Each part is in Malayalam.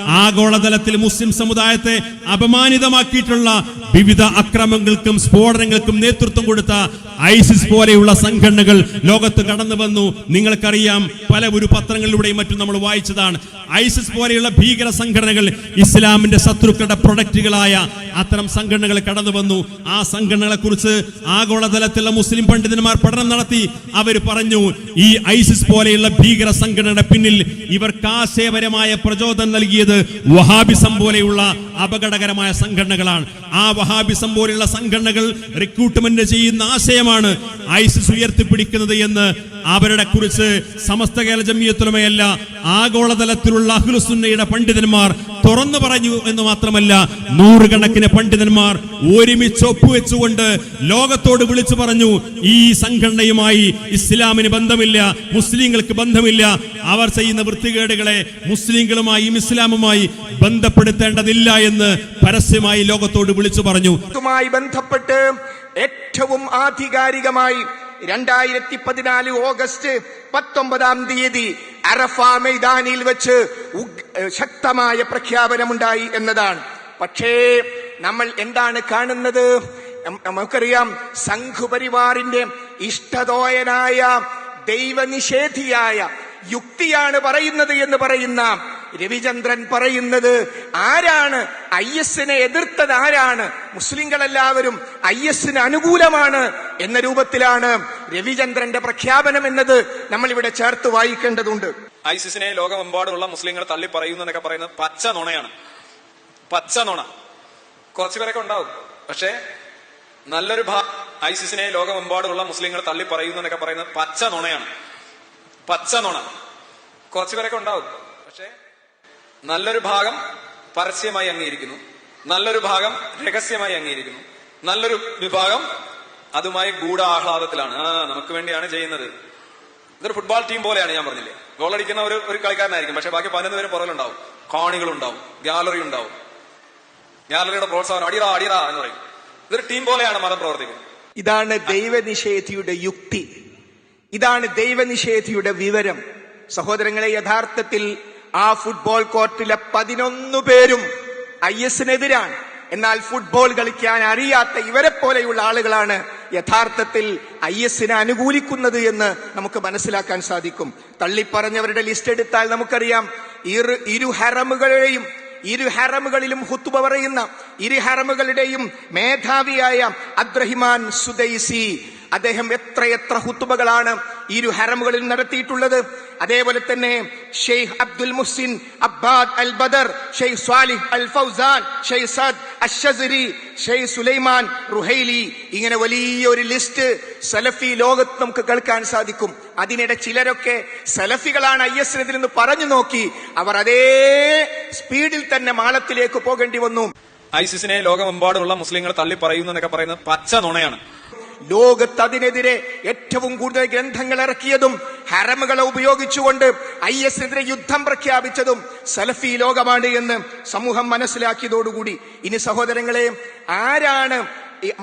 ആഗോളതലത്തിൽ മുസ്ലിം സമുദായത്തെ അപമാനിതമാക്കിയിട്ടുള്ള വിവിധ അക്രമങ്ങൾക്കും സ്ഫോടനങ്ങൾക്കും നേതൃത്വം കൊടുത്ത ഐസിസ് പോലെയുള്ള സംഘടനകൾ ലോകത്ത് കടന്നു വന്നു. നിങ്ങൾക്കറിയാം പല ഒരു പത്രങ്ങളിലൂടെയും മറ്റും നമ്മൾ വായിച്ചതാണ്. ഐസിസ് പോലെയുള്ള ഭീകര സംഘടനകൾ ഇസ്ലാമിന്റെ ശത്രുക്കളുടെ പ്രൊഡക്റ്റുകളായ അത്തരം സംഘടനകൾ കടന്നു വന്നു. ആ സംഘടനകളെ കുറിച്ച് ആഗോളതലത്തിലുള്ള മുസ്ലിം പണ്ഡിതന്മാർ പഠനം നടത്തി. അവർ പറഞ്ഞു ഈ ഐസിസ് പോലെയുള്ള ഭീകര സംഘടനയുടെ പിന്നിൽ ഇവർക്ക് ആശയപരമായ പ്രചോദനം നൽകിയത് വഹാബിസം പോലെയുള്ള അപകടകരമായ സംഘടനകളാണ്. ആ വഹാബിസം പോലെയുള്ള സംഘടനകൾ റിക്രൂട്ട്മെന്റ് ചെയ്യുന്ന ആശയമാണ് ഐസിസ് ഉയർത്തിപ്പിടിക്കുന്നത് എന്ന് അവരുടെ കുറിച്ച് സമസ്ത കേരള ജമിയത്തുലമയല്ല ആഗോളതലത്തിലുള്ള അഹ്ലുസുന്നയുടെ പണ്ഡിതന്മാർ തുറന്നു പറഞ്ഞു എന്ന് മാത്രമല്ല നൂറുകണക്കിന് പണ്ഡിതന്മാർ ഒരുമിച്ച് ഒപ്പുവെച്ചുകൊണ്ട് ലോകത്തോട് വിളിച്ചു പറഞ്ഞു ഈ സംഘടനയുമായി ഇസ്ലാമിന് ബന്ധമില്ല മുസ്ലിങ്ങൾക്ക് ബന്ധമില്ല അവർ ചെയ്യുന്ന വൃത്തികേടുകളെ മുസ്ലിങ്ങളുമായും ഇസ്ലാമുമായി ബന്ധപ്പെടുത്തേണ്ടതില്ല എന്ന് പരസ്യമായി ലോകത്തോട് വിളിച്ചു പറഞ്ഞു. ബന്ധപ്പെട്ട് ഏറ്റവും ആധികാരികമായി രണ്ടായിരത്തി പതിനാല് ഓഗസ്റ്റ് പത്തൊമ്പതാം തീയതി അറഫ മൈതാനിയിൽ വെച്ച് ശക്തമായ പ്രഖ്യാപനമുണ്ടായി എന്നതാണ്. പക്ഷേ നമ്മൾ എന്താണ് കാണുന്നത്? നമുക്കറിയാം സംഘുപരിവാറിന്റെ ഇഷ്ടതോയനായ ദൈവനിഷേധിയായ യുക്തിയാണ് പറയുന്നത് എന്ന് പറയുന്ന രവിചന്ദ്രൻ പറയുന്നത് ആരാണ് ഐ എസിനെ എതിർത്തത് ആരാണ്? മുസ്ലിങ്ങളെല്ലാവരും ഐ എസിന് അനുകൂലമാണ് എന്ന രൂപത്തിലാണ് രവിചന്ദ്രന്റെ പ്രഖ്യാപനം എന്നത് നമ്മൾ ഇവിടെ ചേർത്ത് വായിക്കേണ്ടതുണ്ട്. ഐസിസിനെ ലോകമെമ്പാടുമുള്ള മുസ്ലിങ്ങൾ തള്ളി പറയുന്നു എന്നൊക്കെ പറയുന്നത് പച്ച നുണയാണ്. പച്ച നുണ. കുറച്ചു പേരൊക്കെ ഉണ്ടാവും. പക്ഷേ നല്ലൊരു ഭാ ഐസിസിനെ ലോകമെമ്പാടുമുള്ള മുസ്ലിങ്ങൾ തള്ളി പറയുന്നു എന്നൊക്കെ പറയുന്നത് പച്ച നുണയാണ്. പച്ച നുണ. കുറച്ചു പേരൊക്കെ ഉണ്ടാവും. പക്ഷേ നല്ലൊരു ഭാഗം പരസ്യമായി അംഗീകരിക്കുന്നു. നല്ലൊരു ഭാഗം രഹസ്യമായി അംഗീകരിക്കുന്നു. നല്ലൊരു വിഭാഗം അതുമായി ഗൂഢാഹ്ലാദത്തിലാണ്. ആ നമുക്ക് വേണ്ടിയാണ് ചെയ്യുന്നത്. ഇതൊരു ഫുട്ബോൾ ടീം പോലെയാണ് ഞാൻ പറഞ്ഞില്ലേ. ഗോൾ അടിക്കുന്ന ഒരു ഒരു കളിക്കാരനായിരിക്കും. പക്ഷെ ബാക്കി പതിനൊന്ന് പേരും പുറകിലുണ്ടാവും. കാണികളുണ്ടാവും. ഗാലറി ഉണ്ടാവും. ഗാലറിയുടെ പ്രോത്സാഹനം. അടിറാ അടിറാ എന്ന് പറയും. ഇതൊരു ടീം പോലെയാണ് മതം പ്രവർത്തിക്കുന്നത്. ഇതാണ് ദൈവനിഷേധിയുടെ യുക്തി. ഇതാണ് ദൈവനിഷേധിയുടെ വിവരം. സഹോദരങ്ങളെ യഥാർത്ഥത്തിൽ ആ ഫുട്ബോൾ കോർട്ടിലെ പതിനൊന്ന് പേരും ഐ എസിനെതിരാണ് എന്നാൽ ഫുട്ബോൾ കളിക്കാൻ അറിയാത്ത ഇവരെ പോലെയുള്ള ആളുകളാണ് യഥാർത്ഥത്തിൽ ഐ എസിനെ അനുകൂലിക്കുന്നത് എന്ന് നമുക്ക് മനസ്സിലാക്കാൻ സാധിക്കും. തള്ളിപ്പറഞ്ഞവരുടെ ലിസ്റ്റ് എടുത്താൽ നമുക്കറിയാം. ഇരു ഇരു ഹറമുകളെയും ഇരു ഹറമുകളിലും ഹുത്തുബ പറയുന്ന ഇരു ഹറമുകളുടെയും മേധാവിയായ അബ്രഹിമാൻ സുദൈസി അദ്ദേഹം എത്രയെത്ര എത്ര ഹുത്തുബകളാണ് ഇരു ഹരമുകളിൽ നടത്തിയിട്ടുള്ളത്. അതേപോലെ തന്നെ Sheikh Abdul Muhsin Abbad al Badr Sheikh Salih al Fawzan Sheikh Saad Ashshathri Sheikh Sulaiman Ruhaili. ഇങ്ങനെ വലിയൊരു ലിസ്റ്റ് സലഫി ലോകത്ത് നമുക്ക് കേൾക്കാൻ സാധിക്കും. അതിനിടെ ചിലരൊക്കെ സലഫികളാണ് ഐ എസിനെതിരെ നിന്ന് പറഞ്ഞു നോക്കി അവർ അതേ സ്പീഡിൽ തന്നെ മാളത്തിലേക്ക് പോകേണ്ടി വന്നു. ഐസിസിനെ ലോകമെമ്പാടുമുള്ള മുസ്ലിങ്ങൾ തള്ളിപ്പറയുന്നു എന്നൊക്കെ പറയുന്നത് പച്ച നുണയാണ്. ലോകത്ത് അതിനെതിരെ ഏറ്റവും കൂടുതൽ ഗ്രന്ഥങ്ങൾ ഇറക്കിയതും ഹരമുകളെ ഉപയോഗിച്ചുകൊണ്ട് ഐ എസിനെതിരെ യുദ്ധം പ്രഖ്യാപിച്ചതും സലഫി ലോകമാണ് എന്ന് സമൂഹം മനസ്സിലാക്കിയതോടുകൂടി. ഇനി സഹോദരങ്ങളെ ആരാണ്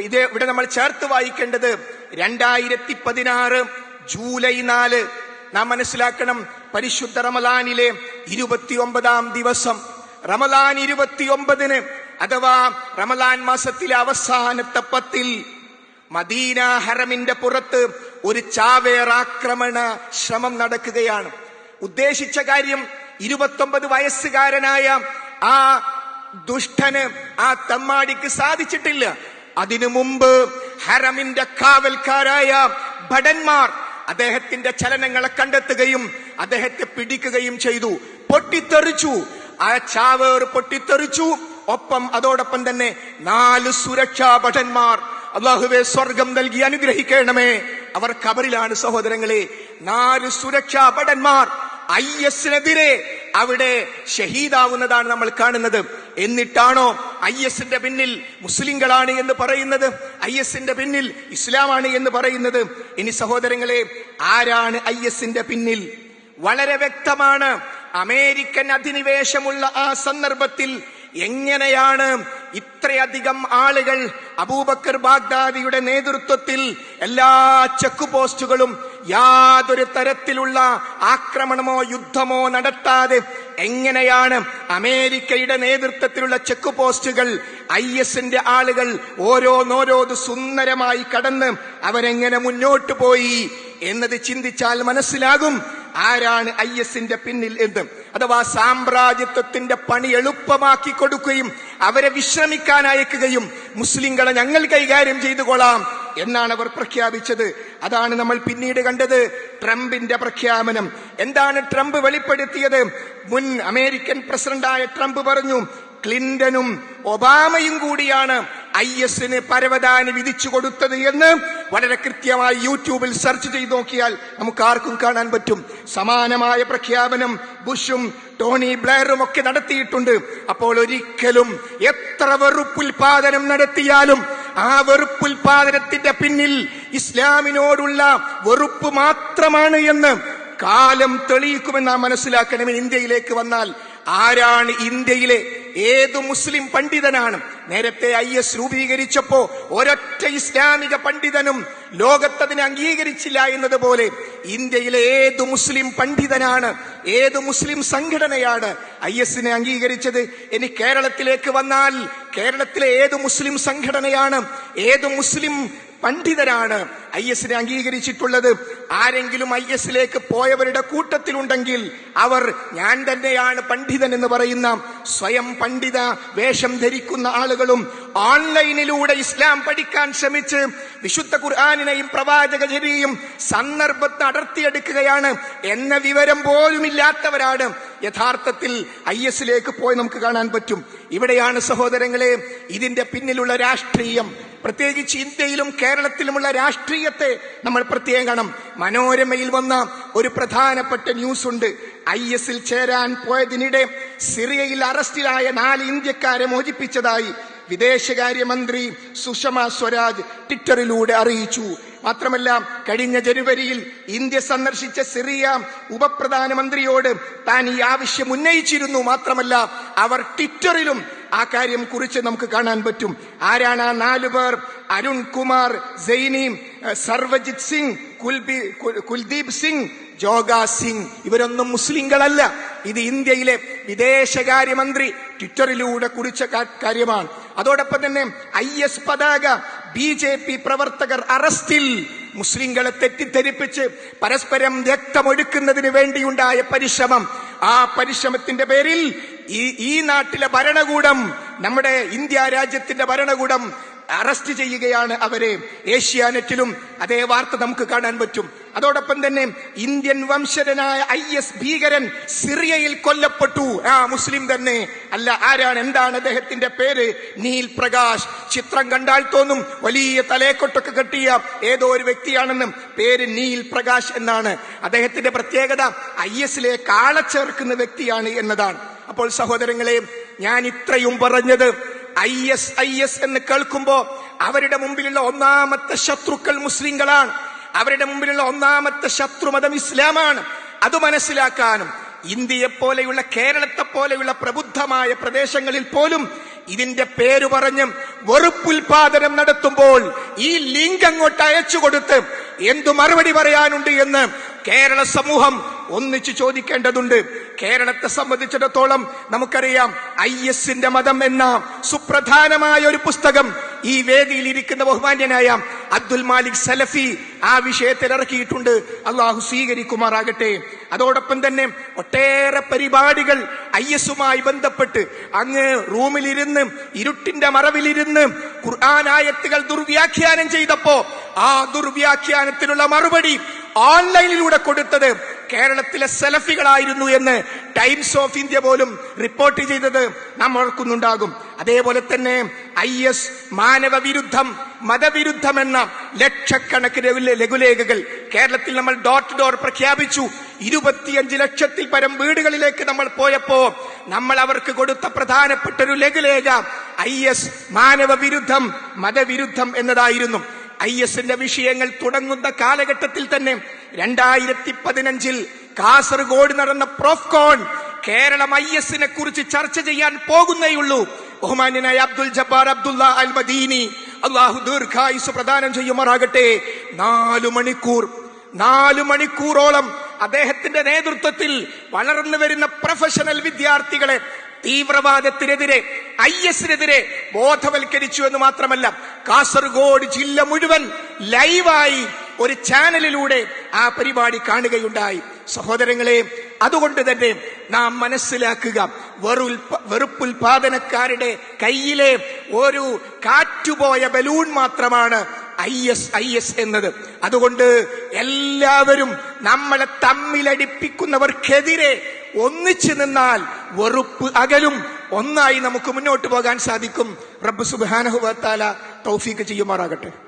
ഇത് ഇവിടെ നമ്മൾ ചേർത്ത് വായിക്കേണ്ടത്? രണ്ടായിരത്തി പതിനാറ് ജൂലൈ നാല് നാം മനസ്സിലാക്കണം പരിശുദ്ധ റമലാനിലെ ഇരുപത്തിയൊമ്പതാം ദിവസം. റമലാൻ ഇരുപത്തിയൊമ്പതിന് അഥവാ റമലാൻ മാസത്തിലെ അവസാനത്തെ പത്തിൽ മദീന ഹറമിന്റെ പുറത്ത് ഒരു ചാവേറാക്രമണ ശ്രമം നടക്കുകയാണ്. ഉദ്ദേശിച്ച കാര്യം ഇരുപത്തൊമ്പത് വയസ്സുകാരനായ ആ ദുഷ്ടന് ആ തമ്മാടിക്ക് സാധിച്ചിട്ടില്ല. അതിനു മുമ്പ് ഹറമിന്റെ കാവൽക്കാരായ ഭടന്മാർ അദ്ദേഹത്തിന്റെ ചലനങ്ങളെ കണ്ടെത്തുകയും അദ്ദേഹത്തെ പിടിക്കുകയും ചെയ്തു. പൊട്ടിത്തെറിച്ചു. ആ ചാവേർ പൊട്ടിത്തെറിച്ചു. ഒപ്പം അതോടൊപ്പം തന്നെ നാല് സുരക്ഷാ ഭടന്മാർ അള്ളാഹുവെ സ്വർഗം നൽകി അനുഗ്രഹിക്കണമേ. അവർ കബറിലാണ് സഹോദരങ്ങളെ. നാല് സുരക്ഷാ ഭടന്മാർ ഐ എസിനെതിരെ അവിടെ ഷഹീദാവുന്നതാണ് നമ്മൾ കാണുന്നത്. എന്നിട്ടാണോ ഐ എസിന്റെ പിന്നിൽ മുസ്ലിങ്ങളാണ് എന്ന് പറയുന്നത്? ഐ എസിന്റെ പിന്നിൽ ഇസ്ലാമാണ് എന്ന് പറയുന്നത്? ഇനി സഹോദരങ്ങളെ ആരാണ് ഐ എസിന്റെ പിന്നിൽ? വളരെ വ്യക്തമാണ്. അമേരിക്കൻ അധിനിവേശമുള്ള ആ സന്ദർഭത്തിൽ എങ്ങനെയാണ് ഇത്രയധികം ആളുകൾ അബൂബക്കർ ബാഗ്ദാദിയുടെ നേതൃത്വത്തിൽ എല്ലാ ചെക്ക് പോസ്റ്റുകളും യാതൊരു തരത്തിലുള്ള ആക്രമണമോ യുദ്ധമോ നടത്താതെ എങ്ങനെയാണ് അമേരിക്കയുടെ നേതൃത്വത്തിലുള്ള ചെക്ക് പോസ്റ്റുകൾ ഐ എസിന്റെ ആളുകൾ ഓരോന്നോരോത് സുന്ദരമായി കടന്ന് അവരെങ്ങനെ മുന്നോട്ട് പോയി എന്നത് ചിന്തിച്ചാൽ മനസ്സിലാകും ആരാണ് ഐ എസിന്റെ പിന്നിൽ എന്ന്. അഥവാ സാമ്രാജ്യത്വത്തിന്റെ പണി എളുപ്പമാക്കി കൊടുക്കുകയും അവരെ വിശ്രമിക്കാൻ അയക്കുകയും മുസ്ലിങ്ങളെ ഞങ്ങൾ കൈകാര്യം ചെയ്തു കൊള്ളാം എന്നാണ് അവർ പ്രഖ്യാപിച്ചത്. അതാണ് നമ്മൾ പിന്നീട് കണ്ടത് ട്രംപിന്റെ പ്രഖ്യാപനം. എന്താണ് ട്രംപ് വെളിപ്പെടുത്തിയത്? മുൻ അമേരിക്കൻ പ്രസിഡന്റായ ട്രംപ് പറഞ്ഞു ക്ലിന്റനും ഒബാമയും കൂടിയാണ് ഐ എസിന് പരവതാനി വിധിച്ചു കൊടുത്തത് എന്ന് വളരെ കൃത്യമായി യൂട്യൂബിൽ സെർച്ച് ചെയ്ത് നോക്കിയാൽ നമുക്ക് ആർക്കും കാണാൻ പറ്റും. സമാനമായ പ്രഖ്യാപനം ബുഷും ടോണി ബ്ലെയറും ഒക്കെ നടത്തിയിട്ടുണ്ട്. അപ്പോൾ ഒരിക്കലും എത്ര വെറുപ്പുൽപാദനം നടത്തിയാലും ആ വെറുപ്പുൽപാദനത്തിന്റെ പിന്നിൽ ഇസ്ലാമിനോടുള്ള വെറുപ്പ് മാത്രമാണ് എന്ന് കാലം തെളിയിക്കുമെന്ന് നാം മനസ്സിലാക്കണം ഇന്ത്യയിലേക്ക് വന്നാൽ ആരാണ് ഇന്ത്യയിലെ ഏതു മുസ്ലിം പണ്ഡിതനാണ്? നേരത്തെ ഐ എസ് രൂപീകരിച്ചപ്പോ ഒരൊറ്റ ഇസ്ലാമിക പണ്ഡിതനും ലോകത്തതിനെ അംഗീകരിച്ചില്ല എന്നതുപോലെ ഇന്ത്യയിലെ ഏത് മുസ്ലിം പണ്ഡിതനാണ്? ഏത് മുസ്ലിം സംഘടനയാണ് ഐ എസിനെ അംഗീകരിച്ചത്? ഇനി കേരളത്തിലേക്ക് വന്നാൽ കേരളത്തിലെ ഏത് മുസ്ലിം സംഘടനയാണ്? ഏത് മുസ്ലിം പണ്ഡിതരാണ് ഐ എസിനെ അംഗീകരിച്ചിട്ടുള്ളത്? ആരെങ്കിലും ഐ എസിലേക്ക് പോയവരുടെ കൂട്ടത്തിലുണ്ടെങ്കിൽ അവർ ഞാൻ തന്നെയാണ് പണ്ഡിതൻ എന്ന് പറയുന്ന സ്വയം പണ്ഡിത വേഷം ധരിക്കുന്ന ആളുകളും ഓൺലൈനിലൂടെ ഇസ്ലാം പഠിക്കാൻ ശ്രമിച്ച് വിശുദ്ധ ഖുർആാനിനെയും പ്രവാചകചര്യയും സന്ദർഭത്തെ അടർത്തിയെടുക്കുകയാണ് എന്ന വിവരം പോലുമില്ലാത്തവരാണ്. യഥാർത്ഥത്തിൽ ഐ എസിലേക്ക് പോയി നമുക്ക് കാണാൻ പറ്റും. ഇവിടെയാണ് സഹോദരങ്ങളെ ഇതിന്റെ പിന്നിലുള്ള രാഷ്ട്രീയം. പ്രത്യേകിച്ച് ഇന്ത്യയിലും കേരളത്തിലുമുള്ള രാഷ്ട്രീയത്തെ നമ്മൾ പ്രത്യേകം മനോരമയിൽ വന്ന ഒരു പ്രധാനപ്പെട്ട ന്യൂസ് ഉണ്ട് ഐ എസിൽ ചേരാൻ പോയതിനിടെ സിറിയയിൽ അറസ്റ്റിലായ നാല് ഇന്ത്യക്കാരെ മോചിപ്പിച്ചതായി വിദേശകാര്യമന്ത്രി സുഷമ സ്വരാജ് ട്വിറ്ററിലൂടെ അറിയിച്ചു. മാത്രമല്ല കഴിഞ്ഞ ജനുവരിയിൽ ഇന്ത്യ സന്ദർശിച്ച സിറിയ ഉപപ്രധാനമന്ത്രിയോട് താൻ ഈ ആവശ്യം ഉന്നയിച്ചിരുന്നു. മാത്രമല്ല അവർ ട്വിറ്ററിലും ആ കാര്യം കുറിച്ച് നമുക്ക് കാണാൻ പറ്റും. ആരാണ് ആ നാല് പേർ? അരുൺ കുമാർ സൈനി സർവജിത് സിംഗ് കുൽബി കുൽദീപ് സിംഗ് ജോഗ സിംഗ്. ഇവരൊന്നും മുസ്ലിങ്ങളല്ല. ഇത് ഇന്ത്യയിലെ വിദേശകാര്യമന്ത്രി ട്വിറ്ററിലൂടെ കുറിച്ച കാര്യമാണ്. അതോടൊപ്പം തന്നെ ഐ എസ് പതാക ബി ജെ പി പ്രവർത്തകർ അറസ്റ്റിൽ മുസ്ലിങ്ങളെ തെറ്റിദ്ധരിപ്പിച്ച് പരസ്പരം രക്തമൊഴുക്കുന്നതിന് വേണ്ടിയുണ്ടായ പരിശ്രമം. ആ പരിശ്രമത്തിന്റെ പേരിൽ ഈ ഈ നാട്ടിലെ ഭരണകൂടം നമ്മുടെ ഇന്ത്യ രാജ്യത്തിന്റെ ഭരണകൂടം അറസ്റ്റ് ചെയ്യുകയാണ് അവരെ. ഏഷ്യാനെറ്റിലും അതേ വാർത്ത നമുക്ക് കാണാൻ പറ്റും. അതോടൊപ്പം തന്നെ ഇന്ത്യൻ വംശജനായ ഐ എസ് ഭീകരൻ സിറിയയിൽ കൊല്ലപ്പെട്ടു. ആ മുസ്ലിം തന്നെ. അല്ല ആരാണ്? എന്താണ് അദ്ദേഹത്തിന്റെ പേര്? നീൽ പ്രകാശ്. ചിത്രം കണ്ടാൽ തോന്നും വലിയ തലേക്കൊട്ടൊക്കെ കെട്ടിയ ഏതോ ഒരു വ്യക്തിയാണെന്നും പേര് നീൽ പ്രകാശ് എന്നാണ്. അദ്ദേഹത്തിന്റെ പ്രത്യേകത ഐ എസിലെ കാളച്ചേർക്കുന്ന ചേർക്കുന്ന വ്യക്തിയാണ് എന്നതാണ്. അപ്പോൾ സഹോദരങ്ങളെ ഞാൻ ഇത്രയും പറഞ്ഞത് ഐ എസ് ഐ എസ് എന്ന് കേൾക്കുമ്പോ അവരുടെ മുമ്പിലുള്ള ഒന്നാമത്തെ ശത്രുക്കൾ മുസ്ലിങ്ങളാണ്. അവരുടെ മുമ്പിലുള്ള ഒന്നാമത്തെ ശത്രുമതം ഇസ്ലാമാണ്. അത് മനസ്സിലാക്കാനും ഇന്ത്യയെ പോലെയുള്ള കേരളത്തെ പോലെയുള്ള പ്രബുദ്ധമായ പ്രദേശങ്ങളിൽ പോലും ഇതിന്റെ പേര് പറഞ്ഞ് വെറുപ്പുൽപാദനം നടത്തുമ്പോൾ ഈ ലിങ്ക് അങ്ങോട്ട് അയച്ചു കൊടുത്ത് എന്തു മറുപടി പറയാനുണ്ട് എന്ന് കേരള സമൂഹം ഒന്നിച്ചു ചോദിക്കേണ്ടതുണ്ട്. കേരളത്തെ സംബന്ധിച്ചിടത്തോളം നമുക്കറിയാം ഐ എസിന്റെ മതം എന്ന സുപ്രധാനമായ ഒരു പുസ്തകം ഈ വേദിയിൽ ഇരിക്കുന്ന ബഹുമാന്യനായ അബ്ദുൽ മാലിക് സലഫി ആ വിഷയത്തിൽ ഇറക്കിയിട്ടുണ്ട്. അള്ളാഹു സ്വീകരിക്കുമാറാകട്ടെ. അതോടൊപ്പം തന്നെ ഒട്ടേറെ പരിപാടികൾ ഐ എസുമായി ബന്ധപ്പെട്ട് അങ്ങ് റൂമിലിരുന്ന് ഇരുട്ടിന്റെ മറവിലിരുന്ന് ഖുർആാനായത്തുകൾ ദുർവ്യാഖ്യാനം ചെയ്തപ്പോ ആ ദുർവ്യാഖ്യാനത്തിനുള്ള മറുപടി ഓൺലൈനിലൂടെ കൊടുത്തത് കേരളത്തിലെ സെലഫികളായിരുന്നു എന്ന് ടൈംസ് ഓഫ് ഇന്ത്യ പോലും റിപ്പോർട്ട് ചെയ്തത് നാം ഓർക്കുന്നുണ്ടാകും. അതേപോലെ തന്നെ ഐ എസ് മാനവ വിരുദ്ധം മതവിരുദ്ധം എന്ന ലക്ഷക്കണക്കിന് ലഘുലേഖകൾ കേരളത്തിൽ നമ്മൾ ഡോട്ട് ഡോർ പ്രഖ്യാപിച്ചു. ഇരുപത്തിയഞ്ച് ലക്ഷത്തിൽ പരം വീടുകളിലേക്ക് നമ്മൾ പോയപ്പോ നമ്മൾ അവർക്ക് കൊടുത്ത പ്രധാനപ്പെട്ട ഒരു ലഘുലേഖ ഐ എസ് മാനവ വിരുദ്ധം മതവിരുദ്ധം എന്നതായിരുന്നു. ഐ എസിന്റെ വിഷയങ്ങൾ തുടങ്ങുന്ന കാലഘട്ടത്തിൽ തന്നെ രണ്ടായിരത്തി പതിനഞ്ചിൽ കാസർഗോഡ് നടന്ന പ്രോഫ്കോൺ കേരളം ഐ എസിനെ കുറിച്ച് ചർച്ച ചെയ്യാൻ പോകുന്നേയുള്ളൂ. ബഹുമാന്യനായ അബ്ദുൽ ജബ്ബാർ അബ്ദുള്ള അൽ മദീനി അള്ളാഹു ദീർഘായുസ് പ്രദാനം ചെയ്യുമാറാകട്ടെ. നാലു മണിക്കൂർ നാലു മണിക്കൂറോളം അദ്ദേഹത്തിന്റെ നേതൃത്വത്തിൽ വളർന്നു വരുന്ന പ്രൊഫഷണൽ വിദ്യാർത്ഥികളെ തീവ്രവാദത്തിനെതിരെ ഐ എസിനെതിരെ ബോധവൽക്കരിച്ചു എന്ന് മാത്രമല്ല കാസർഗോഡ് ജില്ല മുഴുവൻ ലൈവായി ഒരു ചാനലിലൂടെ ആ പരിപാടി കാണുകയുണ്ടായി. സഹോദരങ്ങളെ അതുകൊണ്ട് തന്നെ നാം മനസ്സിലാക്കുക വെറുപ്പ് വെറുപ്പുൽപാദനക്കാരുടെ കയ്യിലെ ഒരു കാറ്റുപോയ ബലൂൺ മാത്രമാണ് ഐ എസ് ഐ എസ് എന്നത്. അതുകൊണ്ട് എല്ലാവരും നമ്മളെ തമ്മിലടിപ്പിക്കുന്നവർക്കെതിരെ ഒന്നിച്ചു നിന്നാൽ വെറുപ്പ് അകലും. ഒന്നായി നമുക്ക് മുന്നോട്ട് പോകാൻ സാധിക്കും. റബ്ബ് സുബാനഹുബത്താല തൗഫീക്ക് ചെയ്യുമാറാകട്ടെ.